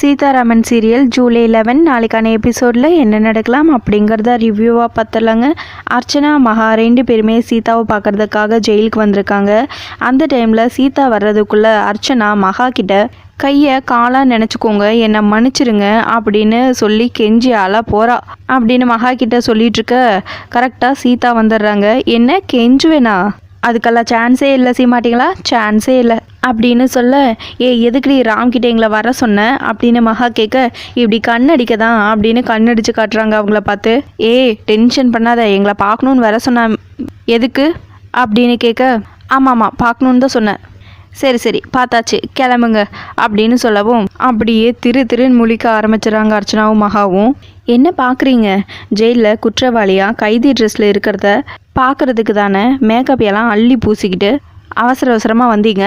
Sitharaman serial July eleven நாளைக்கான எபிசோடில் என்ன நடக்கலாம் அப்படிங்கிறத ரிவ்யூவாக பார்த்துலாங்க அர்ச்சனா மகா ரெண்டு பேருமே சீதாவை பார்க்கறதுக்காக ஜெயிலுக்கு வந்திருக்காங்க. அந்த டைமில் சீதா வர்றதுக்குள்ளே அர்ச்சனா மகா கிட்ட கையை காலாக நினச்சிக்கோங்க என்னை மன்னிச்சிருங்க அப்படின்னு சொல்லி கெஞ்சி அழ போகிறா அப்படின்னு மகா கிட்ட சொல்லிட்டு இருக்க கரெக்டாக சீதா வந்துடுறாங்க. என்ன கெஞ்சுவேனா? அதுக்கெல்லாம் சான்ஸே இல்லை சீமாட்டிங்களா சான்ஸே இல்லை. அப்படின்னு சொல்ல ஏ எதுக்குடி ராம்கிட்ட எங்களை வர சொன்ன? அப்படின்னு மகா கேட்க இப்படி கண்ணடிக்க தான் அப்படின்னு கண்ணடிச்சு காட்டுறாங்க அவங்கள பார்த்து. ஏ டென்ஷன் பண்ணாத எங்களை பார்க்கணுன்னு வர சொன்ன எதுக்கு? அப்படின்னு கேட்க ஆமாம் ஆமாம் பார்க்கணுன்னு தான் சொன்னேன். சரி சரி பார்த்தாச்சு கிளம்புங்க அப்படின்னு சொல்லவும் அப்படியே திரு திருன்னு முழிக்க ஆரம்பிச்சிடறாங்க அர்ச்சனாவும் மகாவும். என்ன பார்க்குறீங்க? ஜெயிலில் குற்றவாளியாக கைதி ட்ரெஸ்ஸில் இருக்கிறத பார்க்குறதுக்கு தானே மேக்கப் எல்லாம் அள்ளி பூசிக்கிட்டு அவசர அவசரமாக வந்தீங்க?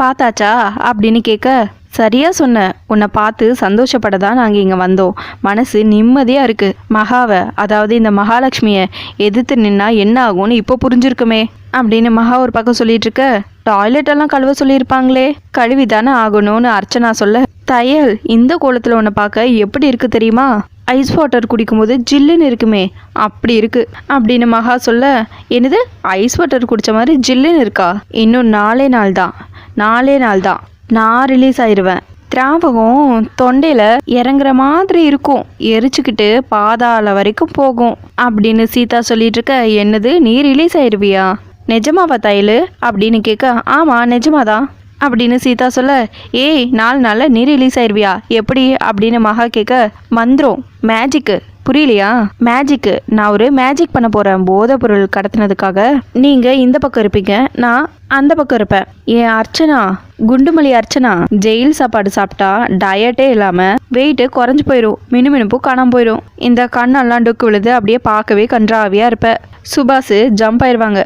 பார்த்தாச்சா? அப்படின்னு கேட்க சரியாக சொன்ன. உன்னை பார்த்து சந்தோஷப்பட தான் நாங்கள் இங்கே வந்தோம். மனசு நிம்மதியாக இருக்குது மகாவை அதாவது இந்த மகாலட்சுமியை எதிர்த்து நின்னா என்ன ஆகும்னு இப்போ புரிஞ்சிருக்குமே. அப்படின்னு மகா ஒரு பக்கம் சொல்லிட்டு இருக்க. டாய்லெட் எல்லாம் கழுவ சொல்லியிருப்பாங்களே. கழுவி தானே ஆகணும்னு அர்ச்சனா சொல்ல. தையல் இந்த கோலத்தில் உன்னை பார்க்க எப்படி இருக்கு தெரியுமா? ஐஸ் வாட்டர் குடிக்கும்போது ஜில்லுன்னு இருக்குமே. அப்படி இருக்கு. அப்படின்னு மகா சொல்ல. என்னது? ஐஸ் வாட்டர் குடித்த மாதிரி ஜில்லுன்னு இருக்கா? இன்னும் நாலே நாள் தான் நாலே நாள் தான் நான் ரிலீஸ் ஆயிடுவேன் திராவகம் தொண்டையில் இறங்குற மாதிரி இருக்கும். எரிச்சுக்கிட்டு பாதாள வரைக்கும் போகும். அப்படின்னு சீதா சொல்லிட்டு இருக்க என்னது நீ ரிலீஸ் ஆயிடுவியா நிஜமாவா தையல்? அப்படின்னு கேட்க ஆமாம் நிஜமாதான் அப்படின்னு சீதா சொல்ல ஏய் நாலு நாளில் நீ ரிலீஸ் ஆயிடுவியா எப்படி? அப்படின்னு மகா கேட்க மந்திரம் மேஜிக்கு புரியலையா? மேஜிக்கு நான் ஒரு மேஜிக் பண்ண போகிறேன் போதைப் பொருள் கடத்தினதுக்காக. நீங்கள் இந்த பக்கம் இருப்பீங்க. நான் அந்த பக்கம் இருப்பேன். ஏன் அர்ச்சனா குண்டுமலி அர்ச்சனா ஜெயில் சாப்பாடு சாப்பிட்டா டயட்டே இல்லாமல் வெயிட்டு குறைஞ்சு போயிடும் மினுமினுப்பு காணாம போயிடும் இந்த கண்ணெல்லாம் டொக்கு விழுது அப்படியே பார்க்கவே கன்றாவியாக இருப்ப. சுபாஷ் ஜம்ப் ஆயிடுவாங்க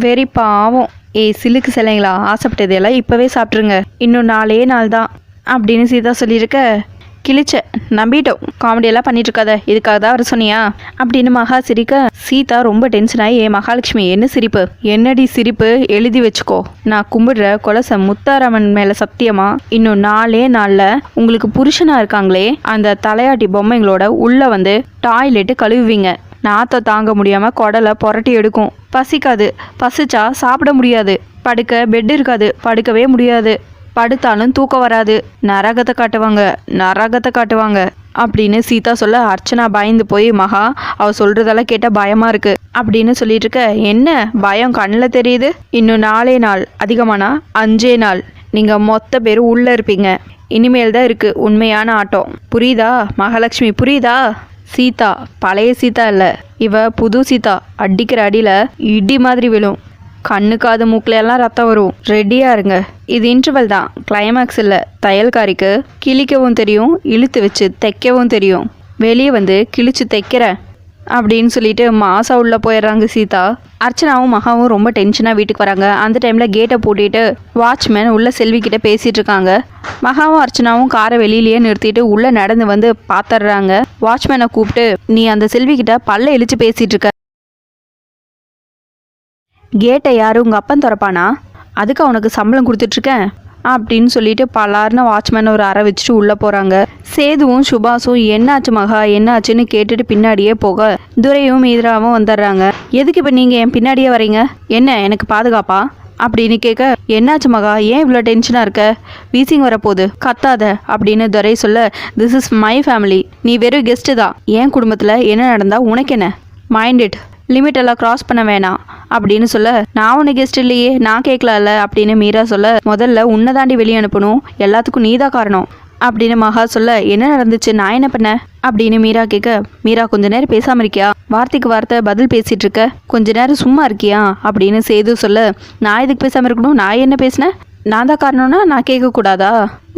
வெரி பாவம். ஏய் சிலுக்கு சிலைங்களா? ஆசைப்பட்டதையெல்லாம் இப்போவே சாப்பிட்ருங்க இன்னும் நாலே நாள் தான் அப்படின்னு சீதா சொல்லியிருக்க. கிழிச்ச நம்பிட்டோம். காமெடியெல்லாம் பண்ணிட்டு இருக்காத இதுக்காக தான் வர சொன்னியா? அப்படின்னு மகா சிரிக்க சீதா ரொம்ப டென்ஷன் ஆகி ஏ மகாலட்சுமி என்ன சிரிப்பு? என்னடி சிரிப்பு? எழுதி வச்சுக்கோ. நான் கும்பிடுற கொலச முத்தாராமன் மேல சத்தியமா? இன்னும் நாலே நாள்ல உங்களுக்கு புருஷனா இருக்காங்களே? அந்த தலையாட்டி பொம்மைங்களோட உள்ள வந்து டாய்லெட்டு கழுவுவீங்க. நாத்த தாங்க முடியாம குடலை புரட்டி எடுக்கும். பசிக்காது. பசிச்சா சாப்பிட முடியாது. படுக்க பெட் இருக்காது. படுக்கவே முடியாது. படுத்தாலும் தூக்கம் வராது. நரகத்தை காட்டுவாங்க. நரகத்தை காட்டுவாங்க. அப்படின்னு சீதா சொல்ல அர்ச்சனா பயந்து போய் மகா அவ சொல்றதெல்லாம் கேட்டால் பயமா இருக்கு. அப்படின்னு சொல்லிட்டு இருக்க. என்ன? பயம் கண்ணில் தெரியுது? இன்னும் நாலே நாள். அதிகமானா? அஞ்சே நாள். நீங்க மொத்த பேர் உள்ள இருப்பீங்க. இனிமேல் தான் இருக்கு உண்மையான ஆட்டம் புரியுதா? மகாலட்சுமி புரியுதா? சீதா பழைய சீதா இல்லை. இவ புது சீதா. அடிக்கிற அடியில் இடி மாதிரி விழும். கண்ணு காது மூக்கில் எல்லாம் ரத்தம் வரும். ரெடியாக இருங்க. இது இன்டர்வல் தான். கிளைமேக்ஸ் இல்லை. தையல்காரிக்கு கிழிக்கவும் தெரியும் இழுத்து வச்சு தைக்கவும் தெரியும். வெளியே வந்து கிழிச்சு தைக்கிற அப்படின்னு சொல்லிட்டு மாசா உள்ள போயிடுறாங்க சீதா. அர்ச்சனாவும் மகாவும் ரொம்ப டென்ஷனாக வீட்டுக்கு வராங்க. அந்த டைமில் கேட்டை பூட்டிட்டு வாட்ச்மேன் உள்ள செல்வி பேசிகிட்டு இருக்காங்க. மகாவும் அர்ச்சனாவும் காரை வெளியிலேயே நிறுத்திட்டு உள்ளே நடந்து வந்து பார்த்துடுறாங்க வாட்ச்மேனை கூப்பிட்டு நீ அந்த செல்விக்கிட்ட பல்ல இழிச்சு பேசிகிட்டு இருக்க. கேட்டை யாரு? உங்கள் அப்பன் திறப்பானா? அதுக்கு அவனுக்கு சம்பளம் கொடுத்துட்ருக்கேன் அப்படின்னு சொல்லிட்டு பலார்னு வாட்ச்மேன் ஒரு அறை வச்சுட்டு உள்ளே போகிறாங்க சேதுவும் சுபாஷும் என்னாச்சு மகா? என்னாச்சுன்னு கேட்டுட்டு பின்னாடியே போக. துரையும் மீதிராவும் வந்துடுறாங்க. எதுக்கு இப்போ நீங்கள் என் பின்னாடியே வரீங்க? என்ன எனக்கு பாதுகாப்பா? அப்படின்னு கேட்க என்னாச்சு மகா? ஏன் இவ்வளோ டென்ஷனாக இருக்க? வீசிங் வரப்போகுது. கத்தாத அப்படின்னு துரை சொல்ல திஸ் இஸ் மை ஃபேமிலி நீ வெறும் கெஸ்ட்டு தான். என் குடும்பத்தில் என்ன நடந்தால் உனக்கு என்ன மைண்ட் இட் லிமிட் எல்லாம் கிராஸ் பண்ண வேணாம் அப்படின்னு சொல்ல நான் உனக்கு கெஸ்ட் இல்லையே நான் கேட்கலாம்ல அப்படின்னு மீரா சொல்ல முதல்ல உன்னை தாண்டி வெளியே அனுப்பணும் எல்லாத்துக்கும் நீதான் காரணம் அப்படின்னு மகா சொல்ல என்ன நடந்துச்சு நான் என்ன பண்ணேன்? அப்படின்னு மீரா கேட்க மீரா கொஞ்ச நேரம் பேசாம இருக்கியா? வார்த்தைக்கு வார்த்தை பதில் பேசிட்டு இருக்க. கொஞ்ச நேரம் சும்மா இருக்கியா? அப்படின்னு சேது சொல்ல நான் எதுக்கு பேசாம இருக்கணும்? நான் என்ன பேசினேன்? நான் தான் காரணம்னா நான் கேட்கக்கூடாதா?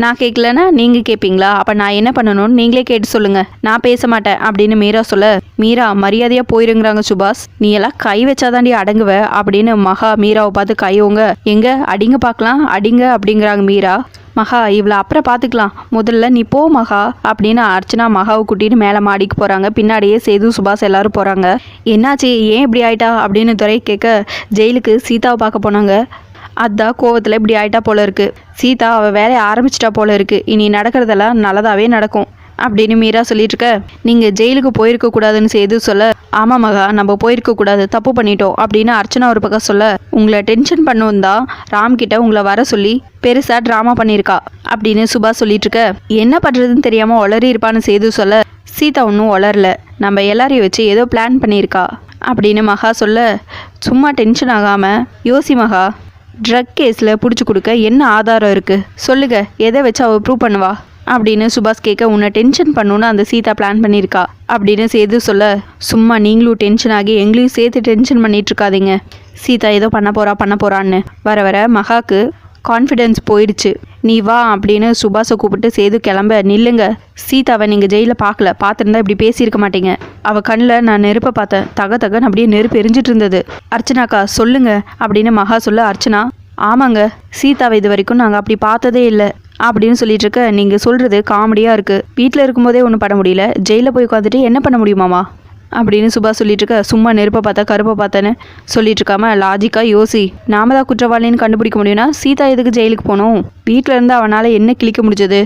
நான் கேட்கலன்னா நீங்கள் கேட்பீங்களா? அப்போ நான் என்ன பண்ணணும்னு நீங்களே கேட்டு சொல்லுங்க. நான் பேச மாட்டேன் அப்படின்னு மீரா சொல்ல மீரா மரியாதையாக போயிருங்கிறாங்க சுபாஷ். நீ எல்லாம் கை வச்சாதாண்டி அடங்குவ அப்படின்னு மகா மீராவை பார்த்து கையோங்க எங்க? அடிங்க பார்க்கலாம். அடிங்க அப்படிங்கிறாங்க மீரா. மகா இவ்வளோ அப்புறம் பார்த்துக்கலாம். முதல்ல நீ போ மகா அப்படின்னு அர்ச்சனா மகாவை கூட்டிட்டு மேலே மாடிக்கு போகிறாங்க பின்னாடியே சேது சுபாஷ் எல்லாரும் போகிறாங்க என்னாச்சு? ஏன் இப்படி ஆயிட்டா? அப்படின்னு துறை கேட்க ஜெயிலுக்கு சீதாவை பார்க்க போனாங்க. அதான் கோவத்தில் இப்படி ஆயிட்டா போல இருக்கு. சீதா அவள் வேலையை ஆரம்பிச்சிட்டா போல இருக்கு. இனி நடக்கிறதெல்லாம் நல்லதாவே நடக்கும். அப்படின்னு மீரா சொல்லிட்டு இருக்க. நீங்கள் ஜெயிலுக்கு போயிருக்க கூடாதுன்னு செய்து சொல்ல ஆமாம் மகா நம்ம போயிருக்க கூடாது. தப்பு பண்ணிட்டோம். அப்படின்னு அர்ச்சனா ஒரு பக்கம் சொல்ல உங்களை டென்ஷன் பண்ணும் தான் ராம் கிட்ட உங்களை வர சொல்லி பெருசாக ட்ராமா பண்ணியிருக்கா. அப்படின்னு சுபா சொல்லிட்டு இருக்க. என்ன பண்ணுறதுன்னு தெரியாமல் உளறி இருப்பான்னு செய்து சொல்ல சீதா ஒன்றும் உளரல நம்ம எல்லாரையும் வச்சு ஏதோ பிளான் பண்ணியிருக்கா. அப்படின்னு மகா சொல்ல சும்மா டென்ஷன் ஆகாமல் யோசி மகா. ட்ரக் கேஸில் பிடிச்சி கொடுக்க என்ன ஆதாரம் இருக்குது சொல்லுங்க. எதை வச்சு அவள் ப்ரூவ் பண்ணுவா? அப்படின்னு சுபாஷ் கேட்க உன்னை டென்ஷன் பண்ணுன்னு அந்த சீதா பிளான் பண்ணியிருக்கா? அப்படின்னு சேது சொல்ல சும்மா நீங்களும் டென்ஷன் ஆகி எங்களையும் சேர்த்து டென்ஷன் பண்ணிட்டு இருக்காதீங்க. சீதா ஏதோ பண்ண போகிறா பண்ண போகிறான்னு வர வர மகாக்கு கான்ஃபிடென்ஸ் போயிடுச்சு. நீ வா அப்படின்னு சுபாஷை கூப்பிட்டு சேது கிளம்ப நில்லுங்க. சீதாவை நீங்கள் ஜெயிலில் பார்க்கல பார்த்துருந்தா இப்படி பேசியிருக்க மாட்டீங்க. அவள் கண்ணில் நான் நெருப்பை பார்த்தேன். தக தகன்னு அப்படியே நெருப்பு எரிஞ்சிட்டு இருந்தது. அர்ச்சனாக்கா சொல்லுங்க. அப்படின்னு மகா சொல்ல அர்ச்சனா ஆமாங்க. சீதாவை இது வரைக்கும் நாங்கள் அப்படி பார்த்ததே இல்லை. அப்படின்னு சொல்லிட்டு இருக்க நீங்கள் சொல்கிறது காமெடியாக இருக்குது வீட்டில் இருக்கும்போதே ஒன்றும் பண்ண முடியல. ஜெயிலில் போய் உட்காந்துட்டு என்ன பண்ண முடியுமாமா? அப்படின்னு சுபா சொல்லிட்டு இருக்க சும்மா நெருப்பை பார்த்தா கருப்பை பார்த்தேன்னு சொல்லிட்டு இருக்காம லாஜிக்காக யோசி. நாம தான் குற்றவாளின்னு கண்டுபிடிக்க முடியும்னா சீதா எதுக்கு ஜெயிலுக்கு போனோம் வீட்டில் இருந்து அவனால் என்ன கிழிக்க முடிஞ்சது?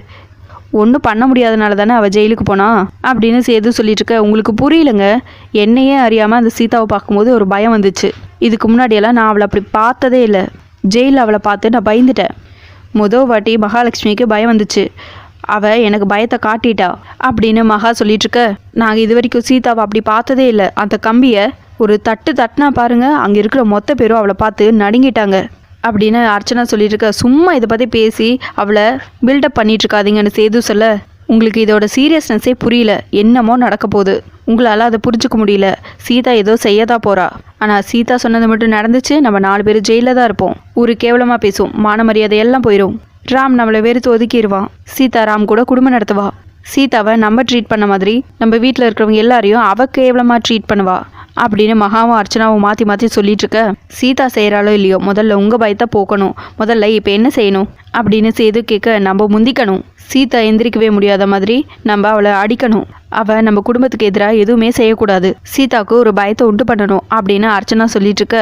ஒன்றும் பண்ண முடியாதனால தானே அவள் ஜெயிலுக்கு போனா? அப்படின்னு சேது சொல்லிட்டு இருக்க உங்களுக்கு புரியலங்க. என்னையே அறியாமல் அந்த சீதாவை பார்க்கும்போது ஒரு பயம் வந்துச்சு. இதுக்கு முன்னாடியெல்லாம் நான் அவளை அப்படி பார்த்ததே இல்லை. ஜெயிலில் அவளை பார்த்து நான் பயந்துட்டேன். முதல் வாட்டி மகாலட்சுமிக்கு பயம் வந்துச்சு. அவ எனக்கு பயத்தை காட்டிட்டா அப்படின்னு மகா சொல்லிட்டு இருக்க நாங்கள் இது வரைக்கும் சீதாவை அப்படி பார்த்ததே இல்லை. அந்த கம்பியை ஒரு தட்டு தட்டினா பாருங்க அங்கே இருக்கிற மொத்த பேரும் அவளை பார்த்து நடுங்கிட்டாங்க அப்படின்னு அர்ச்சனா சொல்லிட்டு இருக்க சும்மா இதை பற்றி பேசி அவளை பில்டப் பண்ணிட்டு இருக்காதீங்கன்னு சேது சொல்ல. உங்களுக்கு இதோட சீரியஸ்னஸே புரியல. என்னமோ நடக்க போகுது. உங்களால் அதை புரிஞ்சுக்க முடியல. சீதா ஏதோ செய்யதா போறா. ஆனால் சீதா சொன்னது மட்டும் நடந்துச்சு. நம்ம நாலு பேர் ஜெயிலில் தான் இருப்போம். ஒரு கேவலமாக பேசும். மான மரியாதை எல்லாம் போயிடும் ராம் நம்மளை வெறுத்து ஒதுக்கிடுவான் சீதா ராம் கூட குடும்பம் நடத்துவா. சீதாவை நம்ம ட்ரீட் பண்ண மாதிரி நம்ம வீட்டில் இருக்கிறவங்க எல்லாரையும் அவ கேவலமாக ட்ரீட் பண்ணுவா. அப்படின்னு மகாவும் அர்ச்சனாவும் மாற்றி மாற்றி சொல்லிட்டு இருக்க சீதா செய்கிறாளோ இல்லையோ முதல்ல உங்கள் பயத்தை போக்கணும். முதல்ல இப்போ என்ன செய்யணும்? அப்படின்னு செய்து கேட்க நம்ம முந்திக்கணும். சீதா எந்திரிக்கவே முடியாத மாதிரி நம்ம அவளை அடிக்கணும். அவள் நம்ம குடும்பத்துக்கு எதிராக எதுவுமே செய்யக்கூடாது. சீதாவுக்கு ஒரு பயத்தை உண்டு பண்ணணும் அப்படின்னு அர்ச்சனா சொல்லிட்டு இருக்க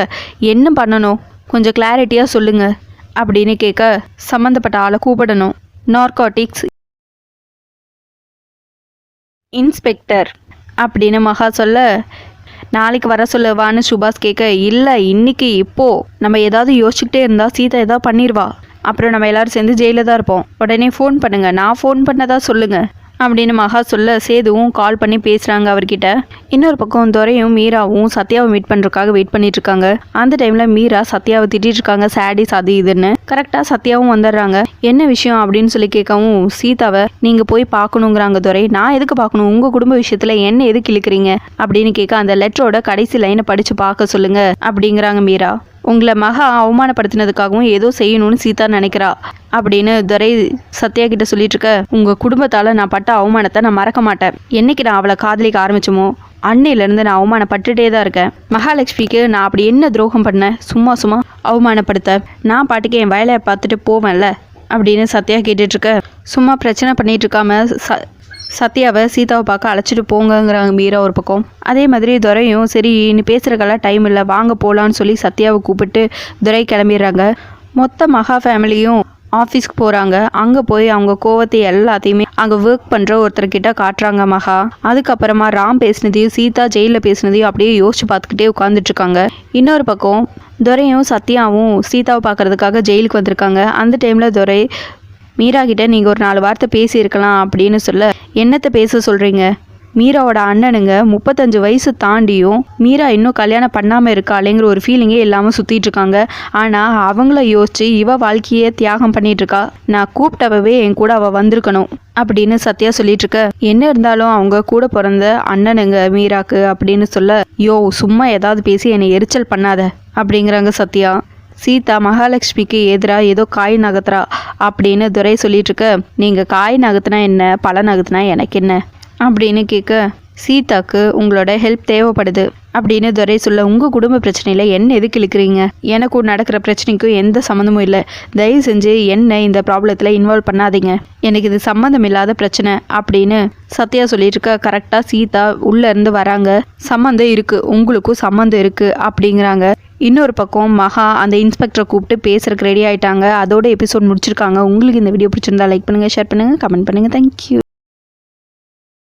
என்ன பண்ணணும்? கொஞ்சம் கிளாரிட்டியாக சொல்லுங்கள் அப்படின்னு கேட்க சம்மந்தப்பட்ட ஆளை கூப்பிடணும். நார்காட்டிக்ஸ் இன்ஸ்பெக்டர் அப்படின்னு மகா சொல்ல நாளைக்கு வர சொல்லுவான்னு சுபாஷ் கேட்க இல்லை இன்னைக்கு இப்போ நம்ம ஏதாவது யோசிச்சுக்கிட்டே இருந்தால் சீதா ஏதாவது பண்ணிடுவா அப்புறம் நம்ம எல்லாரும் சேர்ந்து ஜெயிலில் தான் இருப்போம். உடனே ஃபோன் பண்ணுங்கள் நான் ஃபோன் பண்ணதா சொல்லுங்கள் அப்படின்னு மகா சொல்ல சேதுவும் கால் பண்ணி பேசுகிறாங்க அவர்கிட்ட. இன்னொரு பக்கம் துரையும் மீராவும் சத்யாவை மீட் பண்ணுறதுக்காக வெயிட் பண்ணிட்டு இருக்காங்க அந்த டைமில் மீரா சத்யாவை திட்டிட்டு இருக்காங்க அது இதுன்னு. கரெக்டாக சத்யாவும் வந்துடுறாங்க. என்ன விஷயம்? அப்படின்னு சொல்லி கேட்கவும் சீதாவை நீங்கள் போய் பார்க்கணுங்கிறாங்க துரை. நான் எதுக்கு பார்க்கணும்? உங்கள் குடும்ப விஷயத்தில் என்ன எதுக்கு இழுக்கிறீங்க? அப்படின்னு கேட்க அந்த லெட்டரோட கடைசி லைனை படித்து பார்க்க சொல்லுங்க. அப்படிங்கிறாங்க மீரா. உங்களை மகா அவமானப்படுத்தினதுக்காகவும் ஏதோ செய்யணும்னு சீதா நினைக்கிறா அப்படின்னு துரை சத்யா கிட்ட சொல்லிட்டு இருக்க உங்க குடும்பத்தால நான் பட்ட அவமானத்தை நான் மறக்க மாட்டேன். என்னைக்கு நான் அவளை காதலிக்க ஆரம்பிச்சோமோ அன்னையிலேருந்து நான் அவமானப்பட்டுட்டே தான் இருக்கேன். மகாலட்சுமிக்கு நான் அப்படி என்ன துரோகம் பண்ணேன்? சும்மா சும்மா அவமானப்படுத்த. நான் பாட்டுக்கு என் வேலையை பார்த்துட்டு போவேன்ல அப்படின்னு சத்யா கேட்டுட்ருக்க சும்மா பிரச்சனை பண்ணிகிட்டு இருக்காம ச சத்யாவை சீதாவை பார்க்க அழைச்சிட்டு போங்கங்கிறாங்க மீரா ஒரு பக்கம். அதே மாதிரி துரையும் சரி நீ பேசுகிறக்கெல்லாம் டைம் இல்லை வாங்க போகலான்னு சொல்லி சத்யாவை கூப்பிட்டு துரை கிளம்பிடுறாங்க. மொத்த மகா ஃபேமிலியும் ஆஃபீஸ்க்கு போகிறாங்க அங்கே போய் அவங்க கோவத்தை எல்லாத்தையுமே அங்கே ஒர்க் பண்ணுற ஒருத்தர்கிட்ட காட்டுறாங்க மகா. அதுக்கப்புறமா ராம் பேசினதையும் சீதா ஜெயிலில் பேசினதையும் அப்படியே யோசிச்சு பார்த்துக்கிட்டே உட்காந்துட்ருக்காங்க இன்னொரு பக்கம் துரையும் சத்யாவும் சீதாவை பார்க்கறதுக்காக ஜெயிலுக்கு வந்திருக்காங்க. அந்த டைமில் துரை மீரா கிட்ட நீங்கள் ஒரு நாலு வார்த்தை பேசியிருக்கலாம் அப்படின்னு சொல்ல என்னத்தை பேச சொல்கிறீங்க மீராவோட அண்ணனுங்க முப்பத்தஞ்சு வயசு தாண்டியும் மீரா இன்னும் கல்யாணம் பண்ணாமல் இருக்காளேங்கிற ஒரு ஃபீலிங்கே இல்லாமல் சுற்றிட்டு இருக்காங்க. ஆனால் அவங்கள யோசித்து இவ வாழ்க்கையே தியாகம் பண்ணிகிட்ருக்கா நான் கூப்பிட்டவே என் கூட அவள் வந்திருக்கணும் அப்படின்னு சத்யா சொல்லிட்டு இருக்க. என்ன இருந்தாலும் அவங்க கூட பிறந்த அண்ணனுங்க மீராக்கு அப்படின்னு சொல்ல யோ சும்மா ஏதாவது பேசி என்னை எரிச்சல் பண்ணாத அப்படிங்கிறாங்க சத்யா. சீதா மகாலட்சுமிக்கு எதிராக ஏதோ காய் நகர்த்துறா அப்படின்னு துரை சொல்லிட்டு இருக்க நீங்கள் காய் நகத்துனா என்ன? பழ நகத்துனா எனக்கு என்ன? அப்படின்னு கேட்க சீதாக்கு உங்களோட ஹெல்ப் தேவைப்படுது. அப்படின்னு துரை சொல்ல உங்கள் குடும்ப பிரச்சனையில் என்ன எதுக்கு இழுக்கிறீங்க? எனக்கும் நடக்கிற பிரச்சனைக்கும் எந்த சம்மந்தமும் இல்லை. தயவு செஞ்சு என்ன இந்த ப்ராப்ளத்தில் இன்வால்வ் பண்ணாதீங்க. எனக்கு இது சம்மந்தம் இல்லாத பிரச்சனை. அப்படின்னு சத்யா சொல்லிட்டு இருக்க கரெக்டாக சீதா உள்ளேருந்து வராங்க. சம்மந்தம் இருக்குது உங்களுக்கும் சம்மந்தம் இருக்குது அப்படிங்கிறாங்க. இன்னொரு பக்கம் மகா அந்த இன்ஸ்பெக்டரை கூப்பிட்டு பேசுறதுக்கு ரெடி ஆயிட்டாங்க. அதோட எபிசோட் முடிச்சிருக்காங்க. உங்களுக்கு இந்த வீடியோ பிடிச்சிருந்தா லைக் பண்ணுங்கள் ஷேர் பண்ணுங்கள் கமெண்ட் பண்ணுங்கள் தேங்க்யூ